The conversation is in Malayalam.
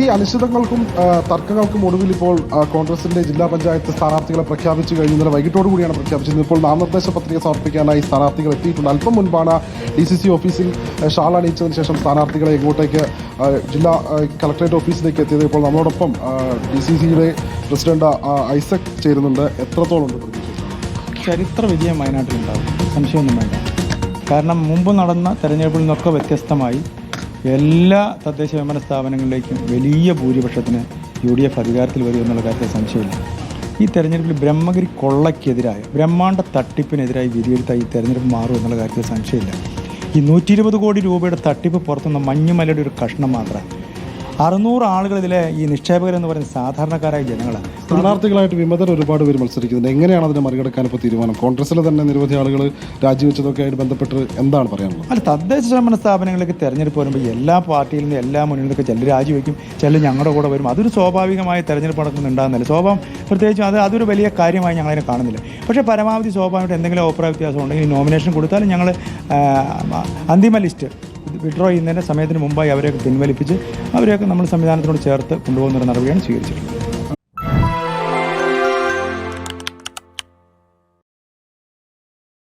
ഈ അനിശ്ചിതങ്ങൾക്കും തർക്കങ്ങൾക്കും ഒടുവിൽ ഇപ്പോൾ കോൺഗ്രസിന്റെ ജില്ലാ പഞ്ചായത്ത് സ്ഥാനാർത്ഥികളെ പ്രഖ്യാപിച്ചു കഴിഞ്ഞു. വൈകിട്ടോടു കൂടിയാണ് പ്രഖ്യാപിച്ചത്. ഇപ്പോൾ നാമനിർദ്ദേശ പത്രിക സമർപ്പിക്കാനായി സ്ഥാനാർത്ഥികൾ എത്തിയിട്ടുണ്ട്. അല്പം മുൻപാണ് ഡി സി സി ഓഫീസിൽ ഷാൾ അണിയിച്ചതിന് ശേഷം സ്ഥാനാർത്ഥികളെ ഇങ്ങോട്ടേക്ക് ജില്ലാ കളക്ടറേറ്റ് ഓഫീസിലേക്ക് എത്തിയത് ഇപ്പോൾ നമ്മളോടൊപ്പം ഡി സി സിയുടെ പ്രസിഡന്റ് ഐസക് ചേരുന്നുണ്ട്. എത്രത്തോളം ഉണ്ട് ചരിത്ര വിജയം വയനാട്ടിലുണ്ടാവും. സംശയമൊന്നും വേണ്ട. കാരണം മുമ്പ് നടന്ന തെരഞ്ഞെടുപ്പിൽ നിന്നൊക്കെ വ്യത്യസ്തമായി എല്ലാ തദ്ദേശ ഭരണ സ്ഥാപനങ്ങളിലേക്കും വലിയ ഭൂരിപക്ഷത്തിന് യു ഡി എഫ് അധികാരത്തിൽ വരും എന്നുള്ള കാര്യത്തിൽ സംശയമില്ല. ഈ തെരഞ്ഞെടുപ്പിൽ ബ്രഹ്മഗിരി കൊള്ളയ്ക്കെതിരായ ബ്രഹ്മാണ്ട തട്ടിപ്പിനെതിരായി വിധിയെഴുത്ത ഈ തെരഞ്ഞെടുപ്പ് മാറും എന്നുള്ള കാര്യത്തിൽ സംശയമില്ല. ഈ നൂറ്റി ഇരുപത് കോടി രൂപയുടെ തട്ടിപ്പ് പുറത്തുനിന്ന മഞ്ഞുമലയുടെ ഒരു കഷ്ണം മാത്രമാണ് അറുന്നൂറ് ആളുകൾ ഇതിലെ ഈ നിക്ഷേപകരെന്ന് പറയുന്ന സാധാരണക്കാരായ ജനങ്ങളാണ്. സ്ഥാനാർത്ഥികളായിട്ട് വിമതർ ഒരുപാട് പേര് മത്സരിക്കുന്നുണ്ട്. എങ്ങനെയാണ് അതിനെ മറികടക്കാൻ ഇപ്പോൾ തീരുമാനം? കോൺഗ്രസിലെ തന്നെ നിരവധി ആളുകൾ രാജിവെച്ചതൊക്കെ ആയിട്ട് ബന്ധപ്പെട്ട് എന്താണ് പറയാനുള്ളത്? അല്ല തദ്ദേശ സ്വയംഭരണ സ്ഥാപനങ്ങളിലേക്ക് തെരഞ്ഞെടുപ്പ് വരുമ്പോൾ എല്ലാ പാർട്ടിയിൽ നിന്നും എല്ലാ മുന്നിൽ നിന്നൊക്കെ ചിലർ രാജിവെക്കും ചിലർ ഞങ്ങളുടെ കൂടെ വരും. അതൊരു സ്വാഭാവികമായ തെരഞ്ഞെടുപ്പ് നടക്കുന്നുണ്ടാകുന്നില്ല സ്വാഭാവം പ്രത്യേകിച്ചും അത് അതൊരു വലിയ കാര്യമായി ഞങ്ങളതിനെ കാണുന്നില്ല. പക്ഷേ പരമാവധി സ്വാഭാവികമായിട്ട് എന്തെങ്കിലും അഭിപ്രായ വ്യത്യാസം ഉണ്ടെങ്കിൽ നോമിനേഷൻ കൊടുത്താലും ഞങ്ങൾ അന്തിമ ലിസ്റ്റ് വിഡ്രോ ചെയ്യുന്നതിന്റെ സമയത്തിന് മുമ്പായി അവരെയൊക്കെ പിൻവലിപ്പിച്ച് അവരെയൊക്കെ നമ്മൾ സംവിധാനത്തിനോട് ചേർത്ത് കൊണ്ടുപോകുന്ന ഒരു നടപടിയാണ് സ്വീകരിച്ചിട്ടുള്ളത്.